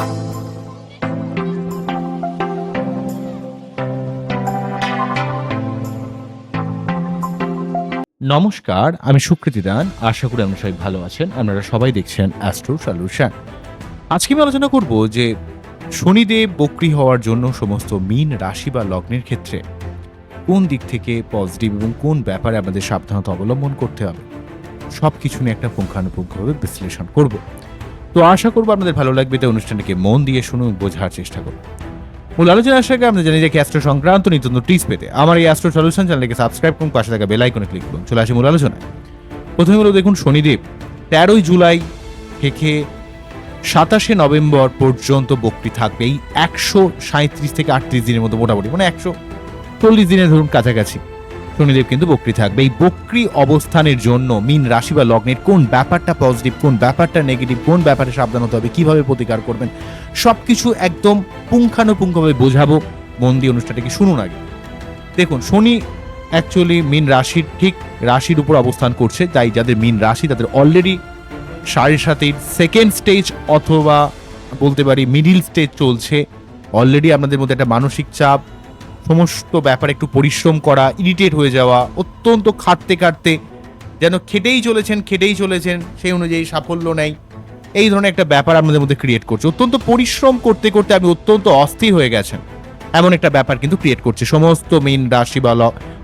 নমস্কার, আমি সুকৃতি দান। আশা করি আপনারা সবাই ভালো আছেন। আপনারা সবাই দেখছেন অ্যাস্ট্রো সলিউশন আজকে আমি আলোচনা করব যে, শনিদেব বক্রি হওয়ার জন্য সমস্ত মীন রাশি বা লগ্নের ক্ষেত্রে কোন দিক থেকে পজিটিভ এবং কোন ব্যাপারে আমাদের সাবধানতা অবলম্বন করতে হবে সব কিছু নিয়ে একটা পুঙ্খানুপুঙ্খভাবে বিশ্লেষণ করব। তো আশা করব আপনাদের ভালো লাগবে, তাই অনুষ্ঠানটিকে মন দিয়ে শুনুন, বোঝার চেষ্টা করুন। মূল আলোচনা আসার আগে আমরা জানি যে অ্যাস্ট্রো সংক্রান্ত নিত্যন্ত টিপস পেতে আমার এই অ্যাস্ট্রো সলিউশন চ্যানেলকে সাবস্ক্রাইব করুন, পাশে থাকা বেল আইকনে ক্লিক করুন। চলে আসি মূল আলোচনায়। প্রথমে হলো দেখুন শনিদেব, তেরোই জুলাই থেকে সাতাশে নভেম্বর পর্যন্ত বকরি থাকবে। এই একশো সাঁত্রিশ থেকে আটত্রিশ দিনের মতো মোটামুটি মানে একশো চল্লিশ দিনের ধরুন কাছাকাছি। শনিদেব কিন্তু বকরি থাকবে। এই বকরি অবস্থানের জন্য মিন রাশি বা লগ্নের কোন ব্যাপারটা পজিটিভ কোন ব্যাপারটা নেগেটিভ কোন ব্যাপারে সাবধান হতে হবে, কীভাবে প্রতিকার করবেন, সবকিছু একদম পুঙ্খানুপুঙ্খভাবে বোঝাবো। মন দিয়ে অনুষ্ঠানটাকে শুনুন আগে। দেখুন, শনি অ্যাকচুয়ালি মিন রাশির ঠিক রাশির উপর অবস্থান করছে, তাই যাদের মিন রাশি তাদের অলরেডি সাড়ে সাতের সেকেন্ড স্টেজ অথবা বলতে পারি মিডিল স্টেজ চলছে। অলরেডি আপনাদের মধ্যে একটা মানসিক চাপ সমস্ত ব্যাপারে একটু পরিশ্রম করা ইরিটেট হয়ে যাওয়া, অত্যন্ত খাটতে খাটতে, যেন খেটেই চলেছেন খেটেই চলেছেন, সেই অনুযায়ী সাফল্য নেই। এই ধরনের একটা ব্যাপার আপনাদের মধ্যে ক্রিয়েট করছে। অত্যন্ত পরিশ্রম করতে করতে আপনি অত্যন্ত অস্থির হয়ে গেছেন। এমন একটা ব্যাপার কিন্তু ক্রিয়েট করছে সমস্ত মেন রাশি বা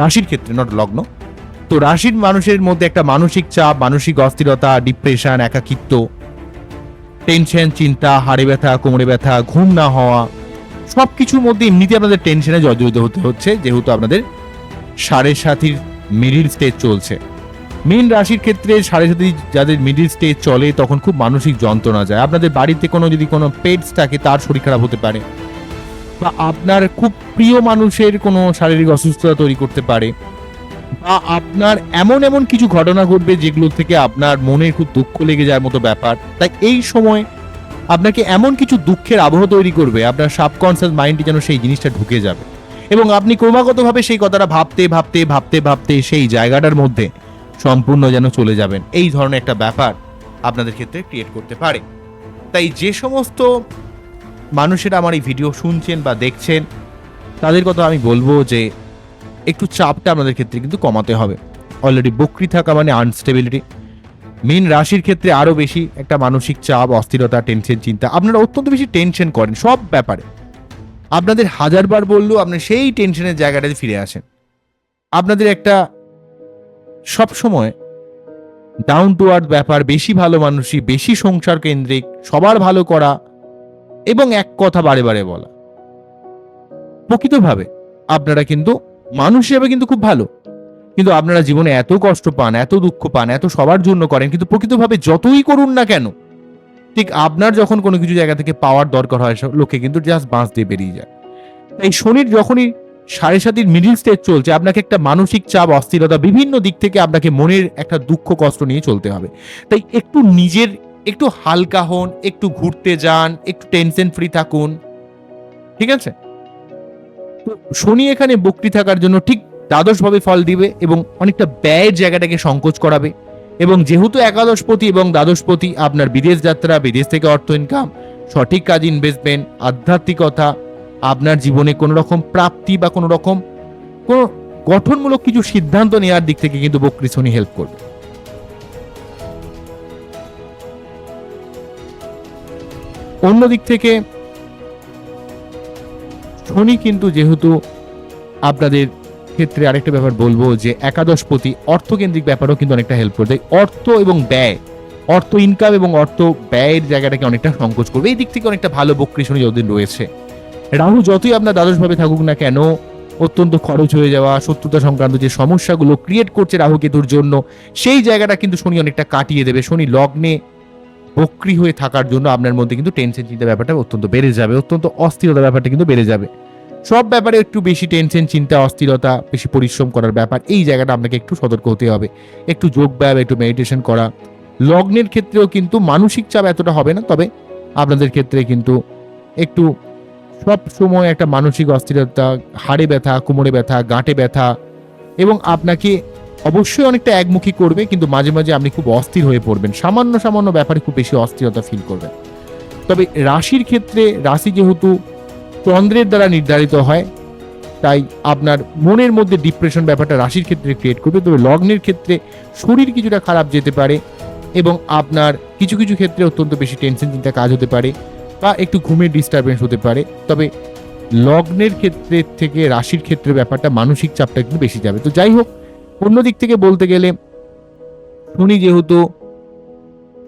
রাশির ক্ষেত্রে নট লগ্ন। তো রাশির মানুষের মধ্যে একটা মানসিক চাপ, মানসিক অস্থিরতা ডিপ্রেশন একাকিত্ব টেনশন চিন্তা, হাড়ে ব্যথা, কোমরে ব্যথা, ঘুম না হওয়া সব কিছুর মধ্যে এমনিতে আপনাদের টেনশনে জর্জরিত হতে হচ্ছে, যেহেতু আপনাদের সাড়ে সাতির মিডিল স্টেজ চলছে। মেন রাশির ক্ষেত্রে সাড়ে সাথে যাদের মিডিল স্টেজ চলে, তখন খুব মানসিক যন্ত্রণা যায়। আপনাদের বাড়িতে কোনো যদি কোনো পেটস থাকে, তার শরীর খারাপ হতে পারে। বা আপনার খুব প্রিয় মানুষের কোনো শারীরিক অসুস্থতা তৈরি করতে পারে। বা আপনার এমন এমন কিছু ঘটনা ঘটবে যেগুলো থেকে আপনার মনে খুব দুঃখ লেগে যাওয়ার মতো ব্যাপার। তাই এই সময় আপনাকে এমন কিছু দুঃখের আবহ তৈরি করবে, আপনার সাবকনসিয়াস মাইন্ডে যেন সেই জিনিসটা ঢুকে যাবে। এবং আপনি ক্রমাগতভাবে সেই কথাটা ভাবতে ভাবতে ভাবতে ভাবতে সেই জায়গাটার মধ্যে সম্পূর্ণ যেন চলে যাবেন। এই ধরনের একটা ব্যাপার আপনাদের ক্ষেত্রে ক্রিয়েট করতে পারে। তাই যে সমস্ত মানুষেরা আমার এই ভিডিও শুনছেন বা দেখছেন, তাদের কথা আমি বলব যে একটু চাপটা আপনাদের ক্ষেত্রে কিন্তু কমাতে হবে। অলরেডি বকরি থাকা মানে আনস্টেবিলিটি মেন রাশির ক্ষেত্রে আরও বেশি একটা মানসিক চাপ, অস্থিরতা টেনশন চিন্তা। আপনারা অত্যন্ত বেশি টেনশন করেন, সব ব্যাপারে। আপনাদের হাজারবার বললেও আপনি সেই টেনশনের জায়গাটাতে ফিরে আসেন। আপনাদের একটা সব সময় ডাউন টু আর্থ ব্যাপার, বেশি ভালো মানুষই, বেশি সংসার কেন্দ্রিক, সবার ভালো করা এবং এক কথা বারে বারে বলা। প্রকৃতভাবে আপনারা কিন্তু, মানুষ হিসেবে কিন্তু খুব ভালো। কিন্তু আপনারা জীবনে এত কষ্ট পান, এত দুঃখ পান, এত সবার জন্য করেন, কিন্তু প্রকৃতভাবে যতই করুন না কেন, ঠিক আপনার যখন কোনো কিছু জায়গা থেকে পাওয়ার দরকার হয় লোকে কিন্তু জাস্ট বাঁশ দিয়ে বেরিয়ে যায়। তাই শনির যখনই সাড়ে সাতির মিডিল স্টেজ চলছে, আপনাকে একটা মানসিক চাপ, অস্থিরতা বিভিন্ন দিক থেকে আপনাকে মনের একটা দুঃখ, কষ্ট নিয়ে চলতে হবে। তাই একটু নিজের, একটু হালকা হন, একটু ঘুরতে যান, একটু টেনশন ফ্রি থাকুন, ঠিক আছে? শনি এখানে বক্রি থাকার জন্য ঠিক দ্বাদশভাবে ফল দিবে এবং অনেকটা ব্যয়ের জায়গাটাকে সংকোচ করাবে। এবং যেহেতু একাদশপতি এবং দ্বাদশপতি আপনার বিদেশ যাত্রা, বিদেশ থেকে অর্থ ইনকাম সঠিক কাজ ইনভেস্টমেন্ট আধ্যাত্মিকতা, আপনার জীবনে কোনো রকম প্রাপ্তি বা কোনো রকম কোনো গঠনমূলক কিছু সিদ্ধান্ত নেওয়ার দিক থেকে কিন্তু বক্রি শনি হেল্প করবে। অন্য দিক থেকে শনি কিন্তু যেহেতু আপনাদের ক্ষেত্রে আরেকটা ব্যাপার বলব যে একাদশপতি অর্থকেন্দ্রিক ব্যাপারও কিন্তু অনেকটা হেল্প করবে অর্থ এবং ব্যয়, অর্থ ইনকাম এবং অর্থ ব্যয়ের জায়গাটাকে অনেকটা সংকোচ করবে। এই দিক থেকে অনেকটা ভালো বক্রি শনি যতদিন রয়েছে। রাহু যতই আপনার দ্বাদশভাবে থাকুক না কেন, অত্যন্ত খরচ হয়ে যাওয়া, শত্রুতা সংক্রান্ত যে সমস্যাগুলো ক্রিয়েট করছে রাহু কেতুর জন্য, সেই জায়গাটা কিন্তু শনি অনেকটা কাটিয়ে দেবে। শনি লগ্নে বক্রি হয়ে থাকার জন্য আপনার মধ্যে কিন্তু টেনশন চিন্তা ব্যাপারটা অত্যন্ত বেড়ে যাবে। অত্যন্ত অস্থিরতা ব্যাপারটা কিন্তু বেড়ে যাবে। সব ব্যাপারে একটু বেশি টেনশন চিন্তা, অস্থিরতা, বেশি পরিশ্রম করার ব্যাপার, এই জায়গাটা আপনাকে একটু সতর্ক হতে হবে। একটু যোগ ব্যায়াম, একটু মেডিটেশন করা। লগ্নের ক্ষেত্রেও কিন্তু মানসিক চাপ এতটা হবে না, তবে আপনাদের ক্ষেত্রে কিন্তু একটু সব সময় একটা মানসিক অস্থিরতা, হাড়ে ব্যথা, কোমরে ব্যথা, গাঁটে ব্যথা এবং আপনাকে অবশ্যই অনেকটা একমুখী করবে, কিন্তু মাঝে মাঝে আপনি খুব অস্থির হয়ে পড়বেন। সামান্য সামান্য ব্যাপারে খুব বেশি অস্থিরতা ফিল করবেন। তবে রাশির ক্ষেত্রে রাশি যেহেতু চন্দ্রের দ্বারা নির্ধারিত হয়। তাই আপনার মনের মধ্যে ডিপ্রেশন ব্যাপারটা রাশির ক্ষেত্রে ক্রিয়েট করবে, তবে লগ্নের ক্ষেত্রে শরীর কিছুটা খারাপ যেতে পারে এবং আপনার কিছু কিছু ক্ষেত্রে অত্যন্ত বেশি টেনশন চিন্তা কাজ হতে পারে বা একটু ঘুমের ডিস্টারবেন্স হতে পারে। তবে লগ্নের ক্ষেত্রে থেকে রাশির ক্ষেত্রে ব্যাপারটা মানসিক চাপটা একটু বেশি যাবে। তো যাই হোক, অন্য দিক থেকে বলতে গেলে শনি যেহেতু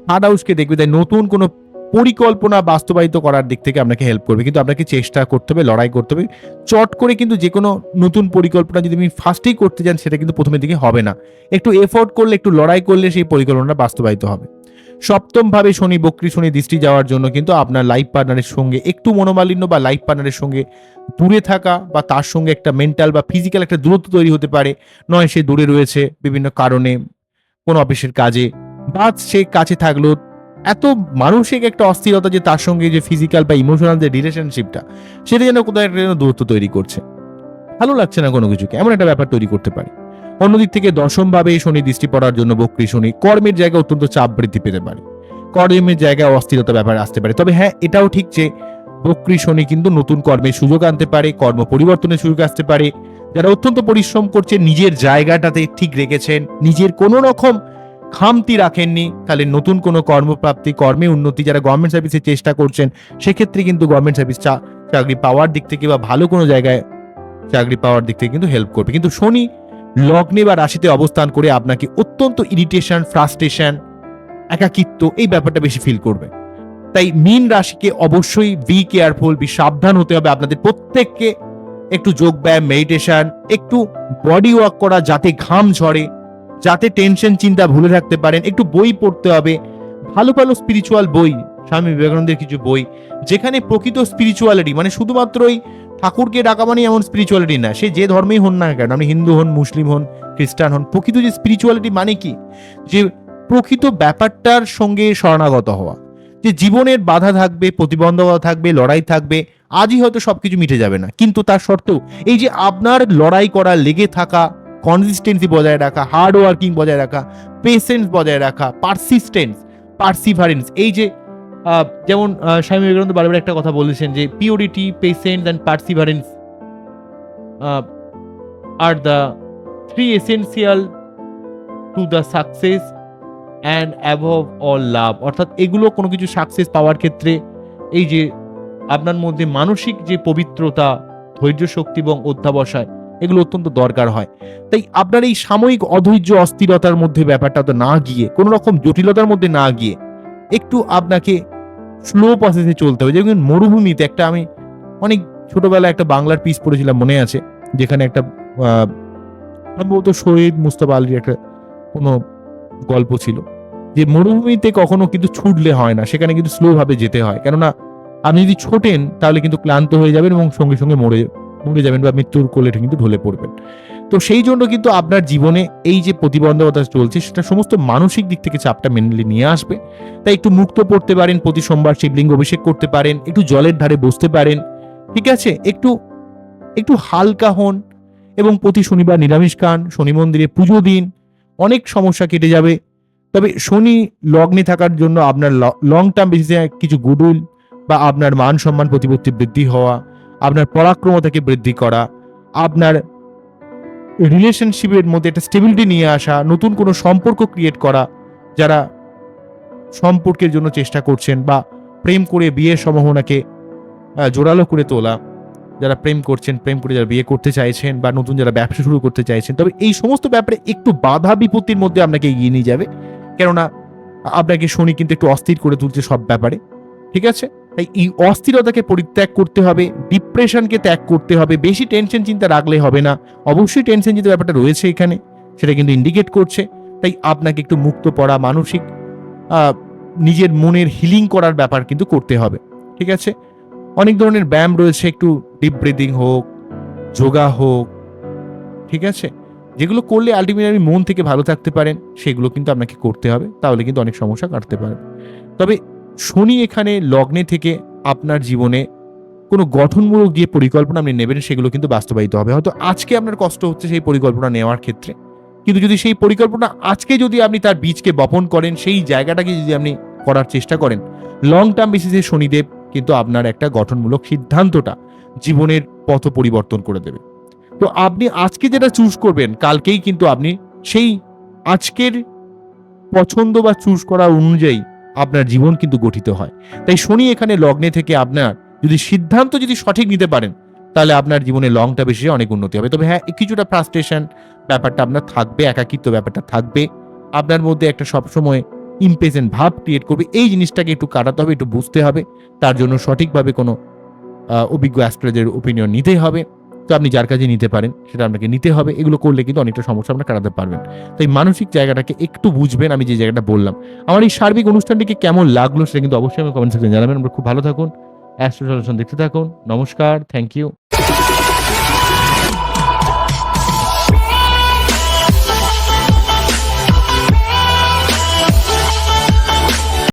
থার্ড হাউসকে দেখবে, তাই নতুন কোনো পরিকল্পনা বাস্তবায়িত করার দিক থেকে আপনাকে হেল্প করবে। কিন্তু আপনাকে চেষ্টা করতে হবে, লড়াই করতে হবে। চট করে কিন্তু যে কোনো নতুন পরিকল্পনা যদি আপনি ফার্স্টেই করতে যান সেটা কিন্তু প্রথমের দিকে হবে না। একটু এফোর্ট করলে, একটু লড়াই করলে সেই পরিকল্পনাটা বাস্তবায়িত হবে। সপ্তমভাবে শনি, বক্রী শনি দৃষ্টি যাওয়ার জন্য কিন্তু আপনার লাইফ পার্টনারের সঙ্গে একটু মনোমালিন্য বা লাইফ পার্টনারের সঙ্গে দূরে থাকা বা তার সঙ্গে একটা মেন্টাল বা ফিজিক্যাল একটা দূরত্ব তৈরি হতে পারে। নয় সে দূরে রয়েছে বিভিন্ন কারণে, কোনো অফিসের কাজে। বা সে কাছে থাকলেও এত মানসিক একটা অস্থিরতা যে তার সঙ্গে যে ফিজিক্যাল বা ইমোশনাল যে রিলেশনশিপটা সেটা যেন কোথাও একটা যেন দূরত্ব তৈরি করছে। ভালো লাগছে না কোনো কিছুকে, এমন একটা ব্যাপার তৈরি করতে পারে। অন্যদিক থেকে দশমভাবে শনি দৃষ্টি পড়ার জন্য বক্রী শনি কর্মের জায়গায় অত্যন্ত চাপ বৃদ্ধি পেতে পারে। কর্মের জায়গায় অস্থিরতা ব্যাপার আসতে পারে। তবে হ্যাঁ এটাও ঠিক যে বক্রী শনি কিন্তু নতুন কর্মের সুযোগ আনতে পারে, কর্ম পরিবর্তনের সুযোগ আসতে পারে। যারা অত্যন্ত পরিশ্রম করছে, নিজের জায়গাটাতে ঠিক রেখেছেন, নিজের কোনো রকম খামতি রাখেননি, তাহলে নতুন কোনো কর্মপ্রাপ্তি, কর্মে উন্নতি যারা গভর্নমেন্ট সার্ভিসে চেষ্টা করছেন, সেক্ষেত্রে কিন্তু গভর্নমেন্ট সার্ভিস চাকরি পাওয়ার দিক থেকে বা ভালো কোনো জায়গায় চাকরি পাওয়ার দিক থেকে কিন্তু হেল্প করবে। কিন্তু শনি লগ্নে বা রাশিতে অবস্থান করে আপনাকে অত্যন্ত ইরিটেশন ফ্রাস্ট্রেশন একাকিত্ব এই ব্যাপারটা বেশি ফিল করবে। তাই মিন রাশিকে অবশ্যই বি কেয়ারফুল বি সাবধান হতে হবে। আপনাদের প্রত্যেককে একটু যোগ ব্যায়াম মেডিটেশন একটু বডি ওয়ার্ক করা যাতে ঘাম ঝরে যাতে টেনশন, চিন্তা ভুলে রাখতে পারেন। একটু বই পড়তে হবে। ভালো ভালো স্পিরিচুয়াল বই, স্বামী বিবেকানন্দের কিছু বই, যেখানে প্রকৃত স্পিরিচুয়ালিটি মানে শুধুমাত্রই ঠাকুরকে ডাকা মানে এমন স্পিরিচুয়ালিটি না। সে যে ধর্মেই হন না কেন, আপনি হিন্দু হন, মুসলিম হন, খ্রিস্টান হন, প্রকৃত যে স্পিরিচুয়ালিটি মানে কি? যে প্রকৃত ব্যাপারটার সঙ্গে শরণাগত হওয়া। যে জীবনের বাধা থাকবে, প্রতিবন্ধকতা থাকবে, লড়াই থাকবে, আজই হয়তো সবকিছু মিটে যাবে না। কিন্তু তার সত্ত্বেও এই যে আপনার লড়াই করা, লেগে থাকা কনসিস্টেন্সি বজায় রাখা হার্ড ওয়ার্কিং বজায় রাখা পেশেন্স বজায় রাখা পারসিস্টেন্স পারসিভারেন্স এই যে যেমন স্বামী বিবেকানন্দ বারবার একটা কথা বলেছেন যে purity patience and perseverance R the three essential to the success and above all love অর্থাৎ এগুলো কোনো কিছু সাকসেস পাওয়ার ক্ষেত্রে এই যে, আপনার মধ্যে মানসিক যে পবিত্রতা, ধৈর্য শক্তি এবং অধ্যাবসায় এগুলো অত্যন্ত দরকার হয়। তাই আপনার এই সাময়িক অধৈর্য, অস্থিরতার মধ্যে ব্যাপারটা তো না গিয়ে, কোনো রকম জটিলতার মধ্যে না গিয়ে একটু আপনাকে স্লো প্রসেসে চলতে হবে। যেমন মরুভূমিতে একটা আমি অনেক ছোটবেলায় একটা বাংলার পিস পড়েছিলাম, মনে আছে? যেখানে একটা সম্ভবত শহীদ মুস্তফা আলীর একটা কোনো গল্প ছিল। যে মরুভূমিতে কখনো কিন্তু ছুটলে হয় না, সেখানে কিন্তু স্লোভাবে যেতে হয়। কেননা আপনি যদি ছোটেন, তাহলে কিন্তু ক্লান্ত হয়ে যাবেন এবং সঙ্গে সঙ্গে মরে মরে যাবেন বা মৃত্যুর কোলে কিন্তু ঢলে পড়বেন। তো সেই জন্য কিন্তু আপনার জীবনে এই যে প্রতিবন্ধকতা চলছে, সেটা সমস্ত মানসিক দিক থেকে চাপটা মেনলি নিয়ে আসবে। তাই একটু মুক্ত পড়তে পারেন, প্রতি সোমবার শিবলিঙ্গ অভিষেক করতে পারেন, একটু জলের ধারে বসতে পারেন, ঠিক আছে? একটু একটু হালকা হন এবং প্রতি শনিবার নিরামিষ খান, শনি মন্দিরে পুজো দিন, অনেক সমস্যা কেটে যাবে। তবে শনি লগ্নে থাকার জন্য আপনার লং টার্ম বেসিসে কিছু গুডউইল বা আপনার মান সম্মান প্রতিপত্তি বৃদ্ধি হওয়া আপনার পরাক্রমতাকে বৃদ্ধি করা, আপনার রিলেশনশিপের মধ্যে একটা স্টেবিলিটি নিয়ে আসা, নতুন কোনো সম্পর্ক ক্রিয়েট করা, যারা সম্পর্কের জন্য চেষ্টা করছেন বা প্রেম করে বিয়ের সম্ভাবনাকে জোরালো করে তোলা, যারা প্রেম করছেন, প্রেম করে যারা বিয়ে করতে চাইছেন বা নতুন যারা ব্যবসা শুরু করতে চাইছেন, তবে এই সমস্ত ব্যাপারে একটু বাধা বিপত্তির মধ্যে আপনাকে এগিয়ে নিয়ে যাবে। কেননা, আপনাকে শনি কিন্তু একটু অস্থির করে তুলছে সব ব্যাপারে। ঠিক আছে? তাই এই অস্থিরতাকে পরিত্যাগ করতে হবে, ডিপ্রেশনকে ত্যাগ করতে হবে, বেশি টেনশন চিন্তা রাখলে হবে না। অবশ্যই টেনশন চিন্তা ব্যাপারটা রয়েছে এখানে, সেটা কিন্তু ইন্ডিকেট করছে। তাই আপনাকে একটু মুক্ত পড়া, মানসিক নিজের মনের হিলিং করার ব্যাপার কিন্তু করতে হবে, ঠিক আছে? অনেক ধরনের ব্যায়াম রয়েছে, একটু ডিপ ব্রিদিং হোক, যোগা হোক, ঠিক আছে? যেগুলো করলে আলটিমেটলি মন থেকে ভালো থাকতে পারেন, সেগুলো কিন্তু আপনাকে করতে হবে, তাহলে কিন্তু অনেক সমস্যা কাটতে পারে। তবে শনি এখানে লগ্নে থেকে আপনার জীবনে কোনো গঠনমূলক যে পরিকল্পনা আপনি নেবেন সেগুলো কিন্তু বাস্তবায়িত হবে। হয়তো আজকে আপনার কষ্ট হচ্ছে সেই পরিকল্পনা নেওয়ার ক্ষেত্রে। কিন্তু যদি সেই পরিকল্পনা আজকে যদি আপনি তার বীজকে বপন করেন, সেই জায়গাটাকে যদি আপনি করার চেষ্টা করেন লং টার্ম বেসিসে শনিদেব কিন্তু আপনার একটা গঠনমূলক সিদ্ধান্তটা জীবনের পথ পরিবর্তন করে দেবে। তো আপনি আজকে যেটা চুজ করবেন, কালকেই কিন্তু আপনি সেই আজকের পছন্দ বা চুজ করা অনুযায়ী আপনার জীবন কিন্তু গঠিত হয়। তাই শনি এখানে লগ্নে থেকে আপনার যদি সিদ্ধান্ত যদি সঠিক নিতে পারেন, তাহলে আপনার জীবনে লংটা বেশি অনেক উন্নতি হবে। তবে হ্যাঁ কিছুটা ফ্রাস্ট্রেশন ব্যাপারটা আপনার থাকবে, একাকিত্ব ব্যাপারটা থাকবে। আপনার মধ্যে একটা সবসময় ইমপেজেন্ট ভাব ক্রিয়েট করবে। এই জিনিসটাকে একটু কাটাতে হবে, একটু বুঝতে হবে। তার জন্য সঠিকভাবে কোনো অভিজ্ঞ অ্যাস্ট্রোলজার ওপিনিয়ন নিতেই হবে। তো আপনি যার কাছে নিতে পারেন, সেটা আপনাকে নিতে হবে। এগুলো করলে কিন্তু অনেকটা সমস্যা আপনার কাটাতে পারবেন। তাই মানসিক জায়গাটাকে একটু বুঝবেন, আমি যে জায়গাটা বললাম। আমার এই সার্বিক অনুষ্ঠানটিকে কেমন লাগল সেটা কিন্তু অবশ্যই আমি কমেন্ট সেকশনে জানাবেন। আমরা খুব ভালো থাকুন। অ্যাস্ট্রো সলিউশন দেখতে থাকুন। নমস্কার, থ্যাংক ইউ।